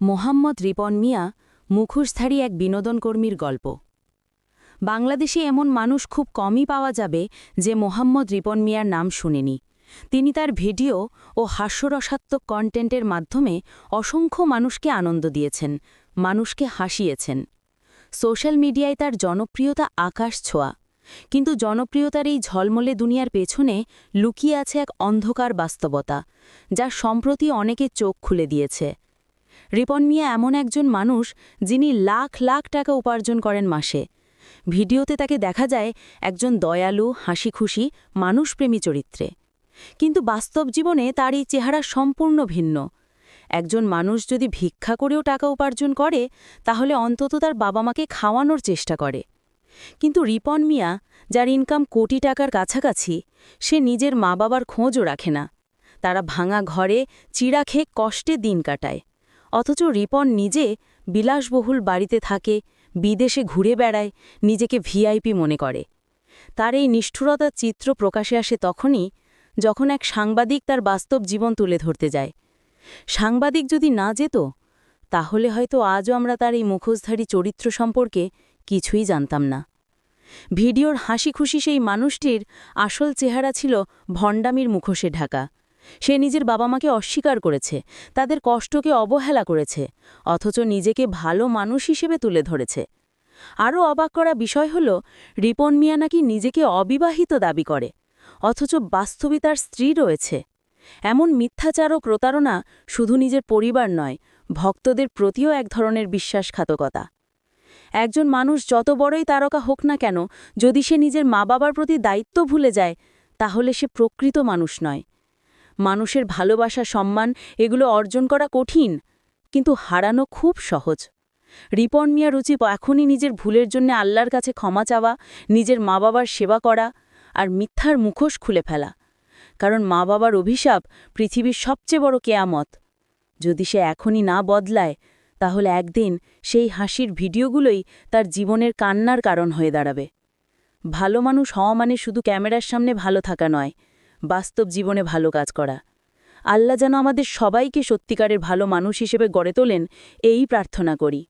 মোহাম্মদ রিপন মিয়া, মুখোশধারী এক বিনোদনকর্মীর গল্প। বাংলাদেশে এমন মানুষ খুব কমই পাওয়া যাবে যে মোহাম্মদ রিপন মিয়ার নাম শুনেনি। তিনি তার ভিডিও ও হাস্যরসাত্মক কন্টেন্টের মাধ্যমে অসংখ্য মানুষকে আনন্দ দিয়েছেন, মানুষকে হাসিয়েছেন। সোশ্যাল মিডিয়ায় তার জনপ্রিয়তা আকাশ ছোঁয়া। কিন্তু জনপ্রিয়তার এই ঝলমলে দুনিয়ার পেছনে লুকিয়ে আছে এক অন্ধকার বাস্তবতা যা সম্প্রতি অনেকে চোখ খুলে দিয়েছে। রিপন মিয়া এমন একজন মানুষ যিনি লাখ লাখ টাকা উপার্জন করেন মাসে। ভিডিওতে তাকে দেখা যায় একজন দয়ালু, হাসিখুশি, মানুষপ্রেমী চরিত্রে। কিন্তু বাস্তব জীবনে তার এই চেহারা সম্পূর্ণ ভিন্ন। একজন মানুষ যদি ভিক্ষা করেও টাকা উপার্জন করে, তাহলে অন্তত তার বাবা মাকে খাওয়ানোর চেষ্টা করে। কিন্তু রিপন মিয়া, যার ইনকাম কোটি টাকার কাছাকাছি, সে নিজের মা বাবার খোঁজও রাখে না। তারা ভাঙা ঘরে চিড়া খেয়ে কষ্টে দিন কাটায়। অথচ রিপন নিজে বিলাসবহুল বাড়িতে থাকে, বিদেশে ঘুরে বেড়ায়, নিজেকে ভিআইপি মনে করে। তার এই নিষ্ঠুরতার চিত্র প্রকাশে আসে তখনই যখন এক সাংবাদিক তার বাস্তব জীবন তুলে ধরতে যায়। সাংবাদিক যদি না যেত, তাহলে হয়তো আজও আমরা তার এই মুখোশধারী চরিত্র সম্পর্কে কিছুই জানতাম না। ভিডিওর হাসি খুশি সেই মানুষটির আসল চেহারা ছিল ভণ্ডামির মুখোশে ঢাকা। সে নিজের বাবা মাকে অস্বীকার করেছে, তাদের কষ্টকে অবহেলা করেছে, অথচ নিজেকে ভালো মানুষ হিসেবে তুলে ধরেছে। আরও অবাক করা বিষয় হল, রিপন মিয়া নাকি নিজেকে অবিবাহিত দাবি করে, অথচ বাস্তবে তার স্ত্রী রয়েছে। এমন মিথ্যাচার ও প্রতারণা শুধু নিজের পরিবার নয়, ভক্তদের প্রতিও এক ধরনের বিশ্বাসঘাতকতা। একজন মানুষ যত বড়ই তারকা হোক না কেন, যদি সে নিজের মা বাবার প্রতি দায়িত্ব ভুলে যায়, তাহলে সে প্রকৃত মানুষ নয়। মানুষের ভালোবাসা, সম্মান এগুলো অর্জন করা কঠিন, কিন্তু হারানো খুব সহজ। রিপন মিয়া রুচি এখনই নিজের ভুলের জন্য আল্লাহর কাছে ক্ষমা চাওয়া, নিজের মা বাবার সেবা করা আর মিথ্যার মুখোশ খুলে ফেলা। কারণ মা বাবার অভিশাপ পৃথিবীর সবচেয়ে বড় কেয়ামত। যদি সে এখনই না বদলায়, তাহলে একদিন সেই হাসির ভিডিওগুলোই তার জীবনের কান্নার কারণ হয়ে দাঁড়াবে। ভালো মানুষ হওয়া মানে শুধু ক্যামেরার সামনে ভালো থাকা নয় বাস্তব জীবনে ভালো কাজ করা। আল্লাহ যেন আমাদের সবাইকে সত্যিকারের ভালো মানুষ হিসেবে গড়ে তোলেন, এই প্রার্থনা করি।